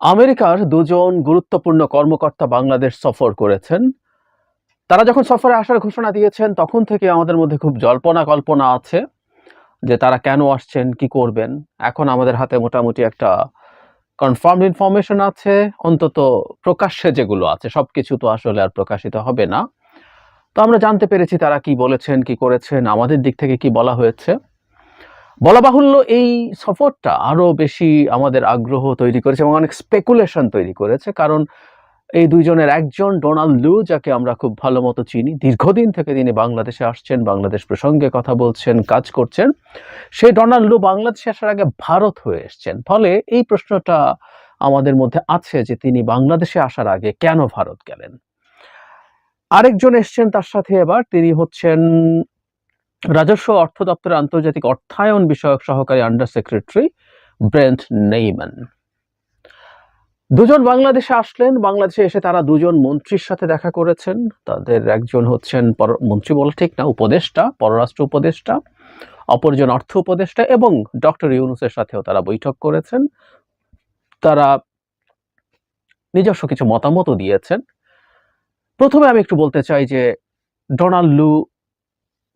আমেরিকার দুজন গুরুত্বপূর্ণ কর্মকর্তা বাংলাদেশ সফর করেছেন। তারা যখন সফরে আসার ঘোষণা দিয়েছেন, তখন থেকে আমাদের মধ্যে খুব জল্পনা কল্পনা আছে যে তারা কেন আসছেন, কি করবেন। এখন আমাদের হাতে মোটামুটি একটা কনফার্ম ইনফরমেশন আছে, অন্তত প্রকাশ্যে যেগুলো আছে সব কিছু তো আসলে আর প্রকাশিত হবে না। তো আমরা জানতে পেরেছি তারা কি বলেছেন, কি করেছেন, আমাদের দিক থেকে কি বলা হয়েছে। বলা বাহুল্য এই সফরটা আরও বেশি আমাদের আগ্রহ তৈরি করেছে এবং অনেক স্পেকুলেশন তৈরি করেছে। কারণ এই দুইজনের একজন ডোনাল্ড লু, যাকে আমরা খুব ভালো মতো চিনি, দীর্ঘদিন থেকে তিনি বাংলাদেশে আসছেন, বাংলাদেশ প্রসঙ্গে কথা বলছেন, কাজ করছেন। সেই ডোনাল্ড লু বাংলাদেশে আসার আগে ভারত হয়ে এসছেন। ফলে এই প্রশ্নটা আমাদের মধ্যে আছে যে তিনি বাংলাদেশে আসার আগে কেন ভারত গেলেন? আরেকজন এসছেন তার সাথে এবার, তিনি হচ্ছেন রাজস্ব অর্থ দপ্তরের আন্তর্জাতিক অর্থায়ন বিষয়ক সহকারী আন্ডার সেক্রেটারি ব্রেন্ট নেইমান দুজন বাংলাদেশে আসলেন। বাংলাদেশে এসে তারা দুজন মন্ত্রীর সাথে দেখা করেছেন। তাদের একজন হচ্ছেন মন্ত্রী বলা ঠিক না, উপদেষ্টা, পররাষ্ট্র উপদেষ্টা, অপরজন অর্থ উপদেষ্টা এবং ডক্টর ইউনুসের সাথেও তারা বৈঠক করেছেন। তারা নিজস্ব কিছু মতামতও দিয়েছেন। প্রথমে আমি একটু বলতে চাই যে, ডোনাল্ড লু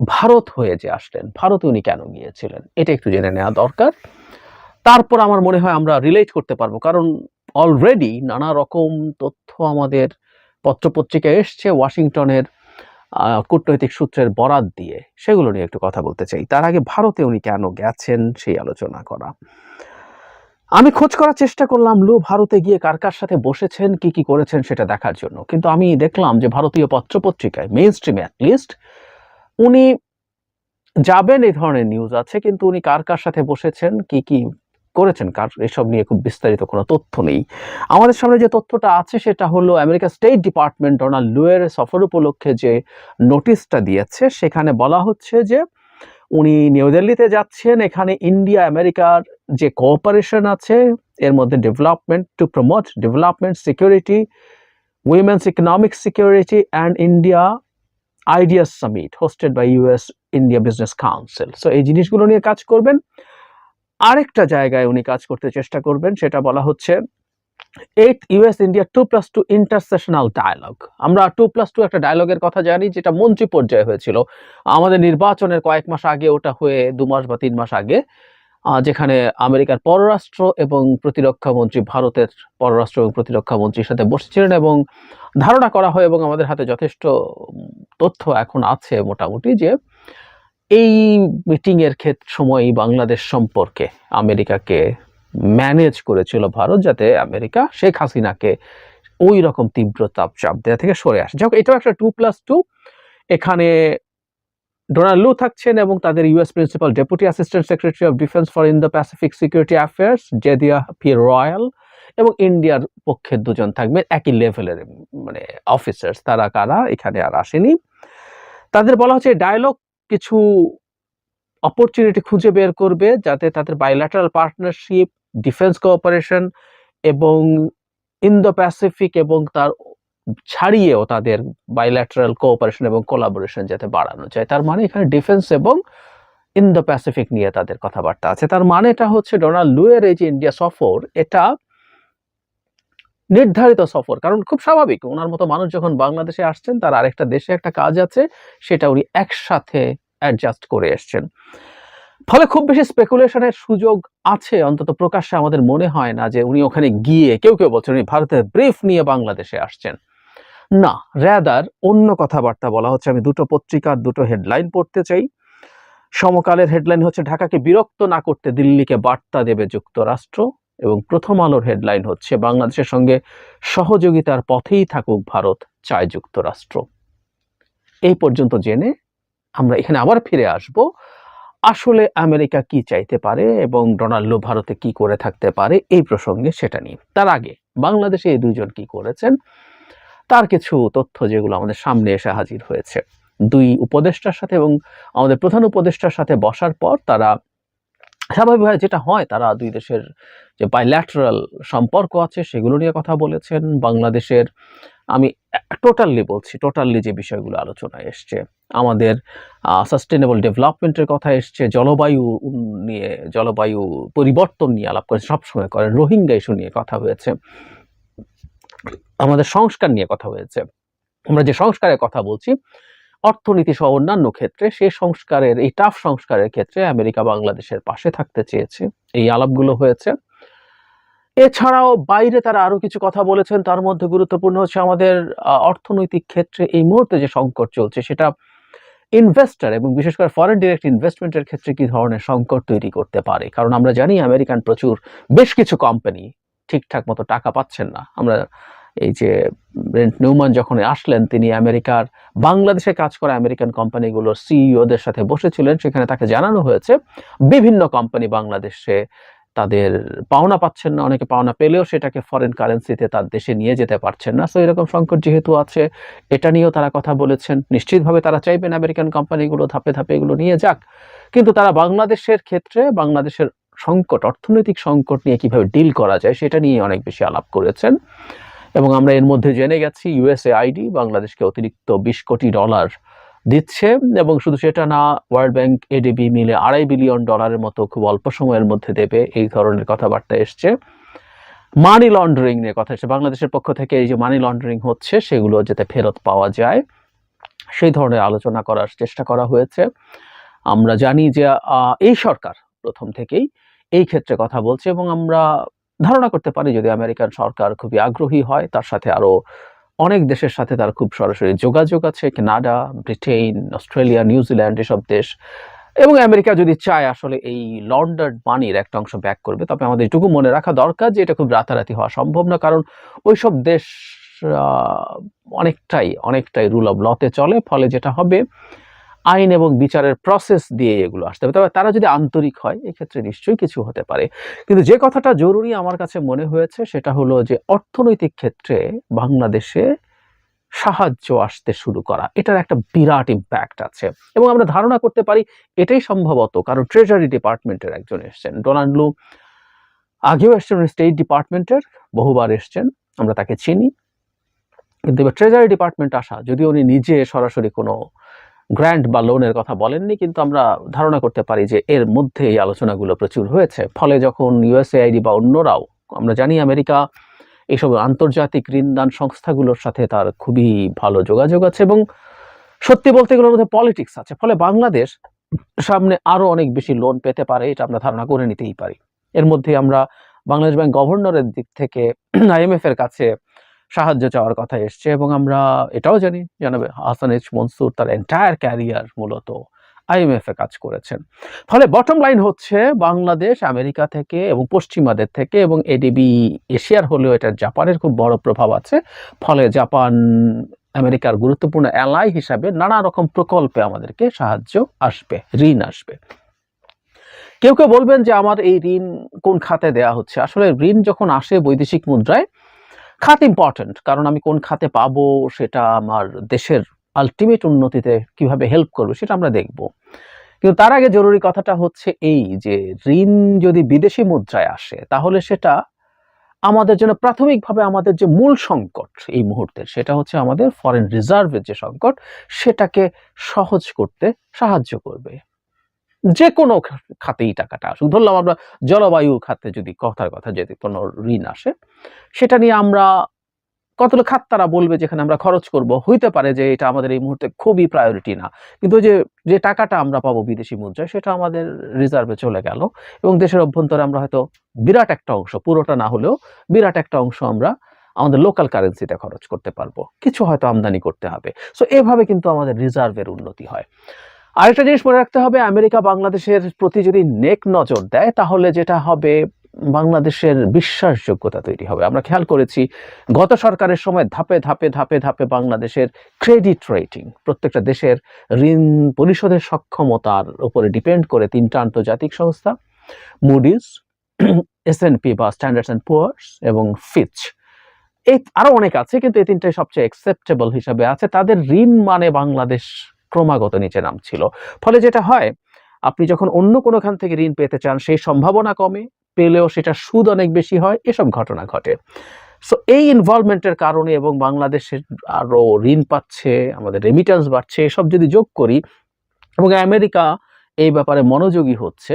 ভারত হয়ে যে আসলেন, ভারতে উনি কেন গিয়েছিলেন? এটা একটু জেনে নেওয়া দরকার। তারপর আমার মনে হয় আমরা রিলেট করতে পারব, কারণ অলরেডি নানা রকম তথ্য আমাদের পত্রপত্রিকায় এসছে ওয়াশিংটনের কূটনৈতিক সূত্রের বরাত দিয়ে। সেগুলো নিয়ে একটু কথা বলতে চাই। তার আগে ভারতে উনি কেন গেছেন সেই আলোচনা করা। আমি খোঁজ করার চেষ্টা করলাম, লু ভারতে গিয়ে কার কার সাথে বসেছেন, কি কি করেছেন সেটা দেখার জন্য। কিন্তু আমি দেখলাম যে ভারতীয় পত্রপত্রিকায় মেইন স্ট্রিমে অ্যাটলিস্ট উনি যাবেন এই ধরনের নিউজ আছে, কিন্তু উনি কার কার সাথে বসেছেন, কি কি করেছেন, কার এসব নিয়ে খুব বিস্তারিত কোনো তথ্য নেই। আমাদের সামনে যে তথ্যটা আছে, সেটা হলো আমেরিকা স্টেট ডিপার্টমেন্ট ডোনাল্ড লুয়ের সফর উপলক্ষে যে নোটিশটা দিয়েছে, সেখানে বলা হচ্ছে যে উনি নিউ দিল্লিতে যাচ্ছেন, এখানে ইন্ডিয়া আমেরিকার যে কোঅপারেশন আছে, এর মধ্যে development to promote development security women's economic security and India ideas summit hosted by US India business council so এই জিনিসগুলো নিয়ে কাজ করবেন। আরেকটা জায়গায় উনি কাজ করতে চেষ্টা করবেন, সেটা বলা হচ্ছে eight US India two plus two intersessional dialogue আমরা টু প্লাস টু একটা ডায়ালগের কথা জানি, যেটা মন্ত্রী পর্যায়ে হয়েছিল। আমাদের নির্বাচনের কয়েক মাস আগে, ওটা হয়ে দু মাস বা তিন মাস আগে যেখানে আমেরিকার পররাষ্ট্র এবং প্রতিরক্ষা মন্ত্রী, ভারতের পররাষ্ট্র এবং প্রতিরক্ষা মন্ত্রীর সাথে বসেছিলেন এবং ধারণা করা হয় এবং আমাদের হাতে যথেষ্ট তথ্য এখন আছে মোটামুটি যে এই মিটিংয়ের ক্ষেত্র সময় বাংলাদেশ সম্পর্কে আমেরিকাকে ম্যানেজ করেছিল ভারত যাতে আমেরিকা শেখ হাসিনাকে ওই রকম তীব্র তাপ চাপ দেওয়া থেকে সরে আসে। যাই হোক, এটাও একটা টু প্লাস টু এখানে ডোনাল্ড লু থাকছেন এবং তাদের US principal deputy assistant secretary of defence for Indo Pacific security affairs, Jedidiah P Royal এবং ইন্ডিয়ার পক্ষে দুজন থাকবেন, একই লেভেলের মানে অফিসার্স তারা কারা, এখানে আর আসেনি। তাদের বলা হচ্ছে ডায়লগ কিছু অপরচুনিটি খুঁজে বের করবে যাতে তাদের বাইল্যাটারাল পার্টনারশিপ ডিফেন্স কোঅপারেশন এবং ইন্দো প্যাসিফিক এবং তার ছাড়িয়েও তাদের বাইল্যাটারাল কোঅপারেশন এবং কোলাবোরেশন যাতে বাড়ানো যায়। তার মানে এখানে ডিফেন্স এবং ইন্দো প্যাসিফিক নিয়ে তাদের কথাবার্তা আছে। তার মানে এটা হচ্ছে ডোনাল্ড লুয়ের এই যে ইন্ডিয়া সফর, এটা নির্ধারিত সফর। কারণ খুব স্বাভাবিক, ওনার মতো মানুষ যখন বাংলাদেশে আসছেন, তার আরেকটা দেশে একটা কাজ আছে, সেটা উনি একসাথে অ্যাডজাস্ট করে এসছেন। ফলে খুব বেশি স্পেকুলেশনের সুযোগ আছে, অন্তত প্রকাশ্যে আমাদের মনে হয় না যে উনি ওখানে গিয়ে, কেউ কেউ বলছেন উনি ভারতের ব্রিফ নিয়ে বাংলাদেশে আসছেন। না র্যাদার অন্য কথাবার্তা বলা হচ্ছে। আমি দুটো পত্রিকার দুটো হেডলাইন পড়তে চাই। সমকালের হেডলাইন হচ্ছে, ঢাকাকে বিরক্ত না করতে দিল্লিকে বার্তা দেবে যুক্তরাষ্ট্র। এবং প্রথম আলোর হেডলাইন হচ্ছে, বাংলাদেশের সঙ্গে সহযোগিতার পথেই থাকুক ভারত, চায় যুক্তরাষ্ট্র। এই পর্যন্ত জেনে আমরা এখানে আবার ফিরে আসব। আসলে আমেরিকা কি চাইতে পারে এবং ডোনাল্ড ভারতে কি করে থাকতে পারে, এই প্রসঙ্গে সেটা নিয়ে। তার আগে, বাংলাদেশে এই দুজন কি করেছেন? তার কিছু তথ্য যেগুলো আমাদের সামনে এসে হাজির হয়েছে। দুই উপদেষ্টার সাথে এবং আমাদের প্রধান উপদেষ্টার সাথে বসার পর তারা স্বাভাবিকভাবে যেটা হয়, তারা দুই দেশের যে বাইল্যাটারাল সম্পর্ক আছে সেগুলো নিয়ে কথা বলেছেন। বাংলাদেশের, আমি টোটালি বলছি টোটালি যে বিষয়গুলো আলোচনায় এসছে, আমাদের সাস্টেনেবল ডেভেলপমেন্টের কথা এসছে, জলবায়ু নিয়ে, জলবায়ু পরিবর্তন নিয়ে আলাপ করে সবসময় করেন, রোহিঙ্গা ইস্যু নিয়ে কথা হয়েছে। আমাদের সংস্কার নিয়ে কথা হয়েছে। আমরা যে সংস্কারের কথা বলছি, অর্থনীতি সহ অন্যান্য ক্ষেত্রে সেই সংস্কারের, এই টাফ সংস্কারের ক্ষেত্রে আমেরিকা বাংলাদেশের পাশে থাকতে চেয়েছে। এই আলাপগুলো হয়েছে। এছাড়াও বাইরে তারা আরও কিছু কথা বলেছেন। তার মধ্যে গুরুত্বপূর্ণ হচ্ছে আমাদের অর্থনৈতিক ক্ষেত্রে এই মুহূর্তে যে সংকট চলছে, সেটা ইনভেস্টার এবং বিশেষ করে ফরেন ডিরেক্ট ইনভেস্টমেন্টের ক্ষেত্রে কি ধরনের সংকট তৈরি করতে পারে? কারণ আমরা জানি আমেরিকান প্রচুর, বেশ কিছু কোম্পানি ঠিকঠাক মতো টাকা পাচ্ছেন না। আমরা এই যে ব্রেন্ট নিউম্যান যখন আসলেন, তিনি আমেরিকার, বাংলাদেশে কাজ করা আমেরিকান কোম্পানিগুলোর সিইওদের সাথে বসেছিলেন। সেখানে তাকে জানানো হয়েছে, বিভিন্ন কোম্পানি বাংলাদেশে তাদের পাওনা পাচ্ছেন না। অনেকে পাওনা পেলেও সেটাকে ফরেন কারেন্সিতে তার দেশে নিয়ে যেতে পারছেন না। সো এরকম সংকট যেহেতু আছে, এটা নিয়েও তারা কথা বলেছেন। নিশ্চিতভাবে তারা চাইবেন আমেরিকান কোম্পানিগুলো ধাপে ধাপে এগুলো নিয়ে যাক। কিন্তু তারা বাংলাদেশের ক্ষেত্রে, বাংলাদেশের সংকট, অর্থনৈতিক সংকট নিয়ে কীভাবে ডিল করা যায় সেটা নিয়ে অনেক বেশি আলাপ করেছেন। এবং আমরা এর মধ্যে জেনে গেছি ইউএসএ আইডি বাংলাদেশকে অতিরিক্ত বিশ কোটি ডলার দিচ্ছে এবং শুধু সেটা না ওয়ার্ল্ড ব্যাংক এডিবি মিলে আড়াই বিলিয়ন ডলারের মতো খুব অল্প সময়ের মধ্যে দেবে এই ধরনের কথাবার্তা এসছে। মানি লন্ডারিং নিয়ে কথা এসছে। বাংলাদেশের পক্ষ থেকে এই যে মানি লন্ডারিং হচ্ছে, সেগুলো যাতে ফেরত পাওয়া যায়, সেই ধরনের আলোচনা করার চেষ্টা করা হয়েছে। আমরা জানি যে এই সরকার প্রথম থেকেই এই ক্ষেত্রে কথা বলছে এবং আমরা ধারণা করতে পারি যদি আমেরিকান সরকার খুবই আগ্রহী হয়, তার সাথে আরও অনেক দেশের সাথে তার খুব সরাসরি যোগাযোগ আছে, কানাডা ব্রিটেন অস্ট্রেলিয়া নিউজিল্যান্ড এসব দেশ। এবং আমেরিকা যদি চায় আসলে এই লন্ডার্ড মানির একটা অংশ ব্যাক করবে, তবে আমাদের এটুকু মনে রাখা দরকার যে এটা খুব রাতারাতি হওয়া সম্ভব না, কারণ ওইসব দেশ অনেকটাই অনেকটাই রুল অব লতে চলে, ফলে যেটা হবে আইন এবং বিচারের প্রসেস দিয়ে এগুলো আসতে হবে। তবে তারা যদি আন্তরিক হয়, এক্ষেত্রে নিশ্চয়ই কিছু হতে পারে। কিন্তু যে কথাটা জরুরি আমার কাছে মনে হয়েছে, সেটা হলো যে অর্থনৈতিক ক্ষেত্রে বাংলাদেশে সাহায্য আসতে শুরু করা, এটার একটা বিরাট ইম্প্যাক্ট আছে। এবং আমরা ধারণা করতে পারি এটাই সম্ভবত, কারণ ট্রেজারি ডিপার্টমেন্টের একজন এসছেন। ডোনাল্ড লু আগেও এসছেন স্টেট ডিপার্টমেন্টের বহুবার এসছেন, আমরা তাকে চিনি। কিন্তু এবার ট্রেজারি ডিপার্টমেন্ট আসা যদি উনি নিজে সরাসরি কোনো গ্র্যান্ট বা লোনের কথা বলেননি, কিন্তু আমরা ধারণা করতে পারি যে এর মধ্যে এই আলোচনাগুলো প্রচুর হয়েছে। ফলে যখন ইউএসএআইডি বা অন্যরাও, আমরা জানি আমেরিকা এইসব আন্তর্জাতিক ঋণদান সংস্থাগুলোর সাথে তার খুবই ভালো যোগাযোগ আছে এবং সত্যি বলতে এগুলোর মধ্যে পলিটিক্স আছে। ফলে বাংলাদেশ সামনে আরও অনেক বেশি লোন পেতে পারে, এটা আমরা ধারণা করে নিতেই পারি। এর মধ্যে আমরা বাংলাদেশ ব্যাংক গভর্নরের দিক থেকে আইএমএফ এর কাছে সাহায্য চাওয়ার কথা এসছে এবং আমরা এটাও জানি, জানাবে হাসান এইচ মনসুর তার এন্টায়ার ক্যারিয়ার মূলত আইএমএফ কাজ করেছেন। ফলে বটম লাইন হচ্ছে বাংলাদেশ, আমেরিকা থেকে এবং পশ্চিমাদের থেকে এবং এডিবি এশিয়ার হলেও এটা জাপানের খুব বড় প্রভাব আছে। ফলে জাপান আমেরিকার গুরুত্বপূর্ণ অ্যালাই হিসাবে নানা রকম প্রকল্পে আমাদেরকে সাহায্য আসবে, ঋণ আসবে। কেউ কেউ বলবেন যে আমার এই ঋণ কোন খাতে দেয়া হচ্ছে? আসলে ঋণ যখন আসে বৈদেশিক মুদ্রায় খাত ইম্পর্ট্যান্ট কারণ আমি কোন খাতে পাবো সেটা আমার দেশের আলটিমেট উন্নতিতে কীভাবে হেল্প করবে সেটা আমরা দেখব। কিন্তু তার আগে জরুরি কথাটা হচ্ছে এই যে, ঋণ যদি বিদেশি মুদ্রায় আসে, তাহলে সেটা আমাদের জন্য প্রাথমিকভাবে আমাদের যে মূল সংকট এই মুহূর্তে, সেটা হচ্ছে আমাদের ফরেন রিজার্ভের যে সংকট, সেটাকে সহজ করতে সাহায্য করবে। যে কোনো খাতেই টাকাটা আসুক। ধরলাম আমরা জলবায়ু খাতে যদি কথার কথা যদি কোনো ঋণ আসে সেটা নিয়ে আমরা কতগুলো খাত তারা বলবে যেখানে আমরা খরচ করব? হইতে পারে যে এটা আমাদের এই মুহূর্তে খুবই প্রায়োরিটি না। কিন্তু যে যে টাকাটা আমরা পাবো বিদেশি মুদ্রায়, সেটা আমাদের রিজার্ভে চলে গেল এবং দেশের অভ্যন্তরে আমরা হয়তো বিরাট একটা অংশ, পুরোটা না হলেও বিরাট একটা অংশ আমরা আমাদের লোকাল কারেন্সিতে খরচ করতে পারব। কিছু হয়তো আমদানি করতে হবে। সো এভাবে কিন্তু আমাদের রিজার্ভের উন্নতি হয়। আরেকটা জিনিস মনে রাখতে হবে আমেরিকা বাংলাদেশের প্রতি যদি নেক নজর দেয়, তাহলে যেটা হবে বাংলাদেশের বিশ্বাসযোগ্যতা তৈরি হবে। আমরা খেয়াল করেছি, গত সরকারের সময় ধাপে ধাপে ধাপে ধাপে বাংলাদেশের ক্রেডিট রেটিং প্রত্যেকটা দেশের ঋণ পরিশোধের সক্ষমতার উপরে ডিপেন্ড করে তিনটা আন্তর্জাতিক সংস্থা মুডিস এসএনপি বা স্ট্যান্ডার্ডস অ্যান্ড পুয়ার্স এবং ফিচ এই আরও অনেক আছে, কিন্তু এই তিনটাই সবচেয়ে অ্যাকসেপ্টেবল হিসাবে আছে। তাদের ঋণ মানে বাংলাদেশ ক্রমাগত নিচে নামছিল। ফলে যেটা হয়, আপনি যখন অন্য কোনোখান থেকে ঋণ পেতে চান, সেই সম্ভাবনা কমে পেলেও সেটা সুদ অনেক বেশি হয়, এসব ঘটনা ঘটে। সো এই ইনভলভমেন্টের কারণে এবং বাংলাদেশের আরও ঋণ পাচ্ছে, আমাদের রেমিটেন্স বাড়ছে, এসব যদি যোগ করি এবং আমেরিকা এই ব্যাপারে মনোযোগী হচ্ছে,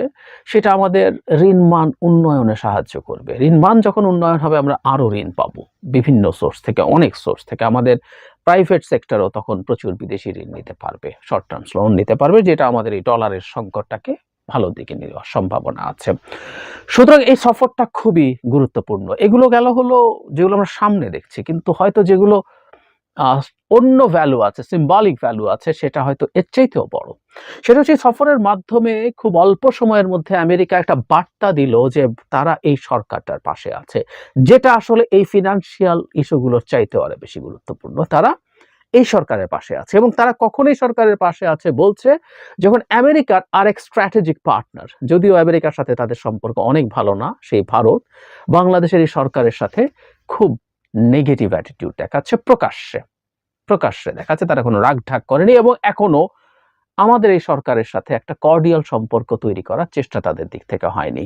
সেটা আমাদের ঋণ মান উন্নয়নে সাহায্য করবে। ঋণ মান যখন উন্নয়ন হবে, আমরা আরও ঋণ পাবো। বিভিন্ন সোর্স থেকে, অনেক সোর্স থেকে। আমাদের প্রাইভেট সেক্টরও তখন প্রচুর বিদেশি ঋণ নিতে পারবে শর্ট টার্ম লোন নিতে পারবে, যেটা আমাদের এই ডলারের সংকটটাকে ভালো দিকে নিয়ে যাওয়ার সম্ভাবনা আছে। সুতরাং এই সফরটা খুবই গুরুত্বপূর্ণ। এগুলো গেল হলো যেগুলো আমরা সামনে দেখছি, কিন্তু হয়তো যেগুলো অন্য ভ্যালু আছে সিম্বলিক ভ্যালু আছে, সেটা হয়তো এর চাইতেও বড়। সেটা হচ্ছে সফরের মাধ্যমে খুব অল্প সময়ের মধ্যে আমেরিকা একটা বার্তা দিল যে তারা এই সরকারটার পাশে আছে, যেটা আসলে এই ফিনান্সিয়াল ইস্যুগুলোর চাইতে আরও বেশি গুরুত্বপূর্ণ। তারা এই সরকারের পাশে আছে এবং তারা কখন এই সরকারের পাশে আছে বলছে যখন আমেরিকার আরেক স্ট্র্যাটেজিক পার্টনার যদিও আমেরিকার সাথে তাদের সম্পর্ক অনেক ভালো না, সেই ভারত, বাংলাদেশের এই সরকারের সাথে খুব নেগেটিভ অ্যাটিটিউড দেখাচ্ছে, প্রকাশ্যে প্রকাশ্যে দেখাচ্ছে, তারা কোনো রাগ ঢাক করেনি এবং এখনও আমাদের এই সরকারের সাথে একটা কর্ডিয়াল সম্পর্ক তৈরি করার চেষ্টা তাদের দিক থেকে হয়নি।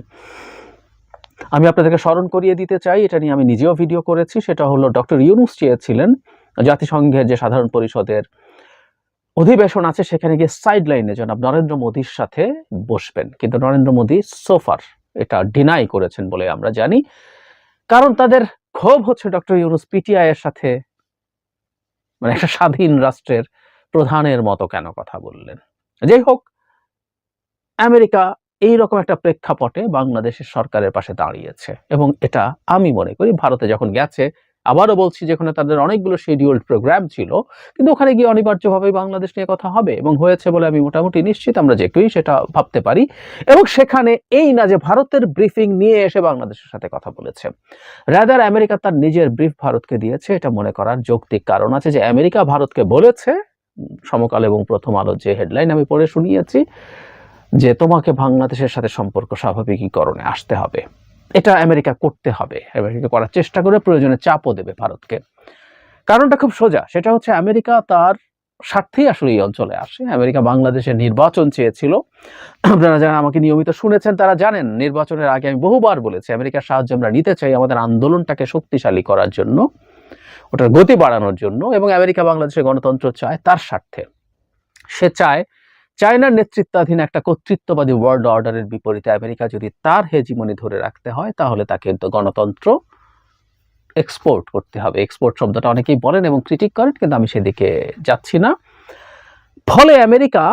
আমি আপনাদেরকে স্মরণ করিয়ে দিতে চাই, এটা নিয়ে আমি নিজেও ভিডিও করেছি, সেটা হলো ডক্টর ইউনুস চেয়েছিলেন জাতিসংঘের যে সাধারণ পরিষদের অধিবেশন আছে, সেখানে গিয়ে সাইড লাইনে জনাব নরেন্দ্র মোদীর সাথে বসবেন। কিন্তু নরেন্দ্র মোদী সোফার এটা ডিনাই করেছেন বলে আমরা জানি। কারণ তাদের ক্ষোভ হচ্ছে ডক্টর ইউনুস পিটিআই এর সাথে। মানে একটা স্বাধীন রাষ্ট্রের প্রধানের মতো কেন কথা বললেন। যাই হোক, আমেরিকা এই রকম একটা প্রেক্ষাপটে বাংলাদেশের সরকারের পাশে দাঁড়িয়েছে। এবং এটা আমি মনে করি ভারতে যখন গেছে আবারও বলছি যেখানে তাদের অনেকগুলো শিডিউল্ড প্রোগ্রাম ছিল, কিন্তু ওখানে গিয়ে অনিবার্যভাবে বাংলাদেশ নিয়ে কথা হবে এবং হয়েছে বলে আমি মোটামুটি নিশ্চিত আমরা যে সেটা ভাবতে পারি। এবং সেখানে এই না যে ভারতের ব্রিফিং নিয়ে এসে বাংলাদেশের সাথে কথা বলেছে। রাদার আমেরিকা তার নিজের ব্রিফ ভারতকে দিয়েছে, এটা মনে করার যৌক্তিক কারণ আছে যে আমেরিকা ভারতকে বলেছে, সমকাল এবং প্রথম আলো যে হেডলাইন আমি পড়ে শুনিয়েছি, যে তোমাকে বাংলাদেশের সাথে সম্পর্ক স্বাভাবিকীকরণে আসতে হবে। এটা আমেরিকা করতে হবে। আমেরিকা করার চেষ্টা করে প্রয়োজনে চাপও দেবে ভারতকে। কারণটা খুব সোজা, সেটা হচ্ছে আমেরিকা তার স্বার্থেই আসলে এই অঞ্চলে আসে। আমেরিকা বাংলাদেশের নির্বাচন চেয়েছিল। আপনারা যারা আমাকে নিয়মিত শুনেছেন তারা জানেন, নির্বাচনের আগে আমি বহুবার বলেছি, আমেরিকার সাহায্য আমরা নিতে চাই আমাদের আন্দোলনটাকে শক্তিশালী করার জন্য, ওটার গতি বাড়ানোর জন্য এবং আমেরিকা বাংলাদেশের গণতন্ত্র চায় তার স্বার্থে। সে চায় চায়নার নেতৃত্বাধীন একটা কর্তৃত্ববাদী ওয়ার্ল্ড অর্ডারের বিপরীতে আমেরিকা যদি তার হেজিমনি ধরে রাখতে হয়, তাহলে তাকে তো গণতন্ত্র এক্সপোর্ট করতে হবে। এক্সপোর্ট শব্দটা অনেকেই বলেন এবং ক্রিটিক করেন, কিন্তু আমি সেদিকে যাচ্ছি না। ফলে আমেরিকা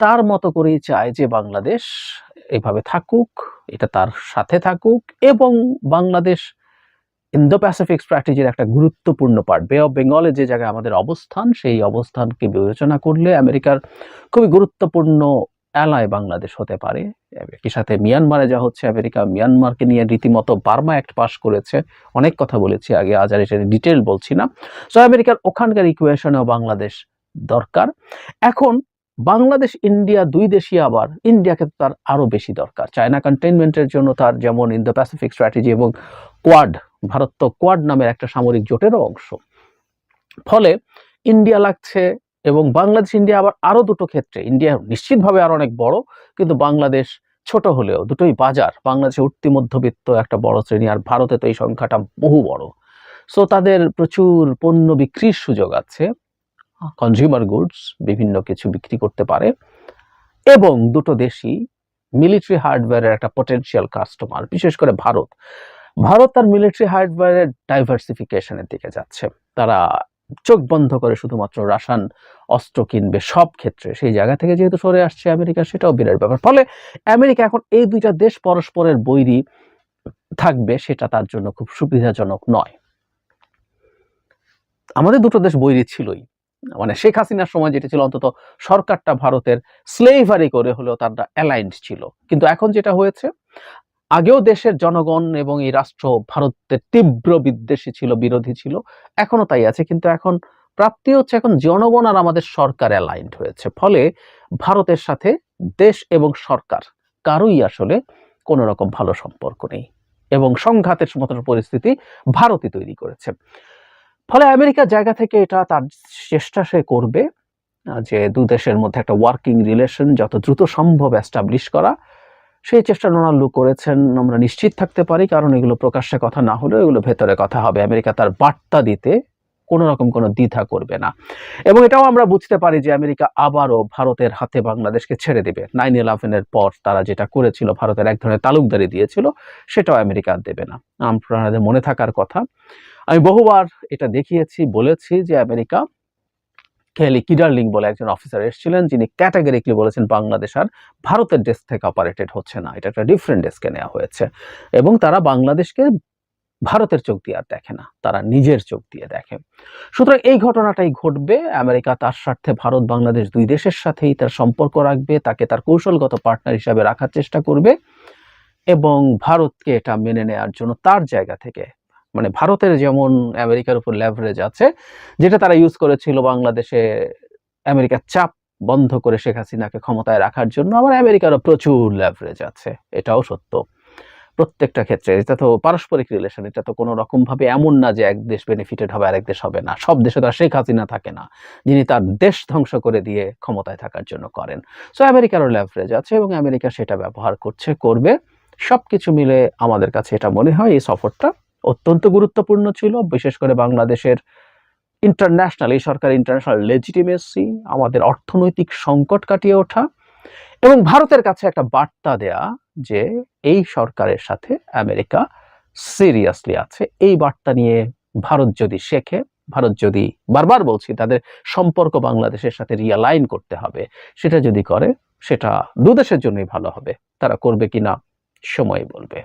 তার মতো করেই চায় যে বাংলাদেশ এভাবে থাকুক, এটা তার সাথে থাকুক এবং বাংলাদেশ ইন্দো প্যাসিফিক স্ট্র্যাটেজির একটা গুরুত্বপূর্ণ পার্ট বে অফ বেঙ্গলে যে জায়গায় আমাদের অবস্থান, সেই অবস্থানকে বিবেচনা করলে আমেরিকার খুবই গুরুত্বপূর্ণ অ্যালায় বাংলাদেশ হতে পারে। একই সাথে মিয়ানমারে যা হচ্ছে, আমেরিকা মিয়ানমারকে নিয়ে রীতিমতো বার্মা অ্যাক্ট পাশ করেছে। অনেক কথা বলেছি আগে, আজ আর এটা ডিটেল বলছি না। সো আমেরিকার ওখানকার ইকুয়েশনেও বাংলাদেশ দরকার। এখন বাংলাদেশ ইন্ডিয়া দুই দেশই আবার ইন্ডিয়াকে তার আরও বেশি দরকার। চায়না কন্টেনমেন্টের জন্য তার যেমন ইন্দো প্যাসিফিক স্ট্র্যাটেজি এবং কোয়াড ভারত তো কোয়াড নামের একটা সামরিক জোটেরও অংশ। ফলে ইন্ডিয়া লাগছে এবং বাংলাদেশ, ইন্ডিয়া আবার আরও দুটো ক্ষেত্রে, ইন্ডিয়া নিশ্চিতভাবে আরও অনেক বড়, কিন্তু বাংলাদেশ ছোট হলেও দুটোই বাজার। বাংলাদেশে উঠতি মধ্যবিত্ত একটা বড় শ্রেণি, আর ভারতে তো এই সংখ্যাটা বহু বড়। সো তাদের প্রচুর পণ্য বিক্রির সুযোগ আছে। কনজিউমার গুডস বিভিন্ন কিছু বিক্রি করতে পারে। এবং দুটো দেশই মিলিটারি হার্ডওয়্যারের একটা পটেনশিয়াল কাস্টমার বিশেষ করে ভারত। ভারত তার মিলিটারি হার্ডওয়্যারের ডাইভার্সিফিকেশনের দিকে যাচ্ছে। তারা চোখ বন্ধ করে শুধুমাত্র রাসান অস্ত্র কিনবে সব ক্ষেত্রে। সেই জায়গা থেকে যেহেতু সরে আসছে আমেরিকা, সেটাও বিরাট ব্যাপার। ফলে আমেরিকা এখন এই দুইটা দেশ পরস্পরের বৈরী থাকবে, সেটা তার জন্য খুব সুবিধাজনক নয়। আমাদের দুটো দেশ বৈরী ছিলই। মানে শেখ হাসিনার সময় যেটা ছিল অন্তত সরকারটা ভারতের স্লেভারি করে হলেও তারা অ্যালাইন্ড ছিল। কিন্তু এখন যেটা হয়েছে আগেও দেশের জনগণ এবং এই রাষ্ট্র ভারতের তীব্র বিদ্বেষী ছিল, বিরোধী ছিল, এখনও তাই আছে। কিন্তু এখন প্রাপ্তি হচ্ছে এখন জনগণ আর আমাদের সরকার অ্যালাইন্ড হয়েছে। ফলে ভারতের সাথে দেশ এবং সরকার কারোই আসলে কোনো রকম ভালো সম্পর্ক নেই এবং সংঘাতের মতো পরিস্থিতি ভারতই তৈরি করেছে। ফলে আমেরিকার জায়গা থেকে এটা তার চেষ্টা সে করবে, যে দু দেশের মধ্যে একটা ওয়ার্কিং রিলেশন যত দ্রুত সম্ভব অ্যাস্টাবলিশ করা। সেই চেষ্টা ডোনাল্ড করেছেন, আমরা নিশ্চিত থাকতে পারি, কারণ এগুলো প্রকাশ্যে কথা না হলেও এগুলো ভেতরে কথা হবে। আমেরিকা তার বার্তা দিতে কোনো রকম কোনো দ্বিধা করবে না। এবং এটাও আমরা বুঝতে পারি যে আমেরিকা আবারও ভারতের হাতে বাংলাদেশকে ছেড়ে দেবে। নাইন ইলেভেনের পর তারা যেটা করেছিল, ভারতের এক ধরনের তালুকদারি দিয়েছিল, সেটাও আমেরিকা দেবে না। আপনাদের মনে থাকার কথা। আমি বহুবার এটা দেখিয়েছি, বলেছি যে আমেরিকা কেলি কিডারলিং বলে একজন অফিসার এসেছিলেন, যিনি ক্যাটাগরিকলি বলেছেন বাংলাদেশ আর ভারতের ডেস্ক থেকে অপারেটেড হচ্ছে না। এটা একটা ডিফারেন্ট ডেস্কে নেওয়া হয়েছে। এবং তারা বাংলাদেশকে ভারতের চোখ দিয়ে আর দেখে না, তারা নিজের চোখ দিয়ে দেখে। সুতরাং এই ঘটনাটাই ঘটবে। আমেরিকা তার স্বার্থে ভারত, বাংলাদেশ দুই দেশের সাথেই তার সম্পর্ক রাখবে, তাকে তার কৌশলগত পার্টনার হিসাবে রাখার চেষ্টা করবে এবং ভারতকে এটা মেনে নেওয়ার জন্য তার জায়গা থেকে মানে ভারতের যেমন আমেরিকার উপর লেভারেজ আছে, যেটা তারা ইউজ করেছিল বাংলাদেশে আমেরিকার চাপ বন্ধ করে শেখ হাসিনাকে ক্ষমতায় রাখার জন্য, আবার আমেরিকারও প্রচুর লেভারেজ আছে, এটাও সত্য। প্রত্যেকটা ক্ষেত্রে, এটা তো পারস্পরিক রিলেশন এটা তো কোনো রকম ভাবে এমন না যে এক দেশ বেনিফিটেড হবে, আরেক দেশ হবে না। সব দেশে তার শেখ হাসিনা থাকে না, যিনি তার দেশ ধ্বংস করে দিয়ে ক্ষমতায় থাকার জন্য করেন। সো আমেরিকারও লেভারেজ আছে এবং আমেরিকা সেটা ব্যবহার করছে, করবে। সবকিছু মিলে আমাদের কাছে এটা মনে হয় এই সফরটা অত্যন্ত গুরুত্বপূর্ণ ছিল, বিশেষ করে বাংলাদেশের ইন্টারন্যাশনাল এই সরকার ইন্টারন্যাশনাল লেজিটিমেসি আমাদের অর্থনৈতিক সংকট কাটিয়ে ওঠা এবং ভারতের কাছে একটা বার্তা দেয়া যে এই সরকারের সাথে আমেরিকা সিরিয়াসলি আছে। এই বার্তা নিয়ে ভারত যদি শেখে, ভারত যদি বারবার বলছি তাদের সম্পর্ক বাংলাদেশের সাথে রিয়ালাইন করতে হবে, সেটা যদি করে, সেটা দুদেশের জন্যই ভালো হবে। তারা করবে কিনা, সময় বলবে।